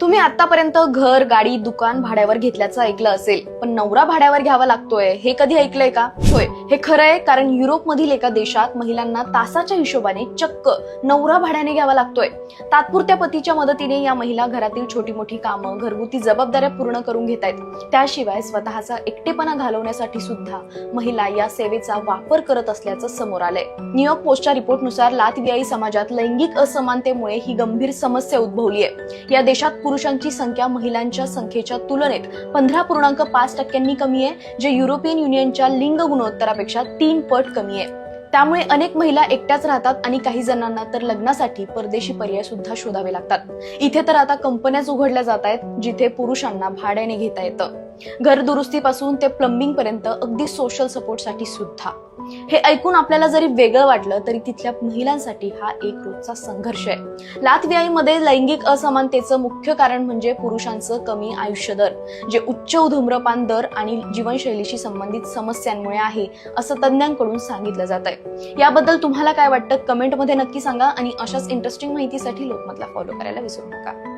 तुम्ही आतापर्यंत घर गाडी दुकान भाड्यावर घेतल्याचं ऐकलं असेल पण नवरा भाड्यावर घ्यावा लागतोय हे कधी ऐकलंय का? होय. हे खरं आहे कारण युरोपमधील एका देशात महिलांना तासाच्या हिशोबाने चक्क नवरा भाड्याने घ्यावा लागतोय. तात्पुरत्या पतीच्या मदतीने या महिला घरातील छोटी मोठी कामं घरगुती जबाबदाऱ्या पूर्ण करून घेत आहेत. त्याशिवाय स्वतःचा एकटेपणा घालवण्यासाठी सुद्धा महिला या सेवेचा वापर करत असल्याचं समोर आलंय. न्यूयॉर्क पोस्टच्या रिपोर्टनुसार लातवियाई समाजात लैंगिक असमानतेमुळे ही गंभीर समस्या उद्भवली आहे. या देशात पुरुषांची संख्या महिलांच्या संख्येच्या तुलनेत पंधरा पूर्णांक पाच टक्क्यांनी कमी आहे जे युरोपियन युनियनच्या लिंग गुणोत्तरापेक्षा तीन पट कमी आहे. त्यामुळे अनेक महिला एकट्याच राहतात आणि काही जणांना तर लग्नासाठी परदेशी पर्याय सुद्धा शोधावे लागतात. इथे तर आता कंपन्याच उघडल्या जात आहेत जिथे पुरुषांना भाड्याने घेता येतं. घर दुरुस्तीपासून ते प्लंबिंग पर्यंत अगदी सोशल सपोर्टसाठी सुद्धा. हे ऐकून आपल्याला जरी वेगळं वाटलं तरी तिथल्या महिलांसाठी हा एक रोजचा संघर्ष आहे. लातवियाईमध्ये लैंगिक असमानतेचं मुख्य कारण म्हणजे पुरुषांचं कमी आयुष्य दर जे उच्च धूम्रपान दर आणि जीवनशैलीशी संबंधित समस्यांमुळे आहे असं तज्ज्ञांकडून सांगितलं जात आहे. याबद्दल तुम्हाला काय वाटतं? कमेंटमध्ये नक्की सांगा आणि अशाच इंटरेस्टिंग माहितीसाठी लोकमतला फॉलो करायला विसरू नका.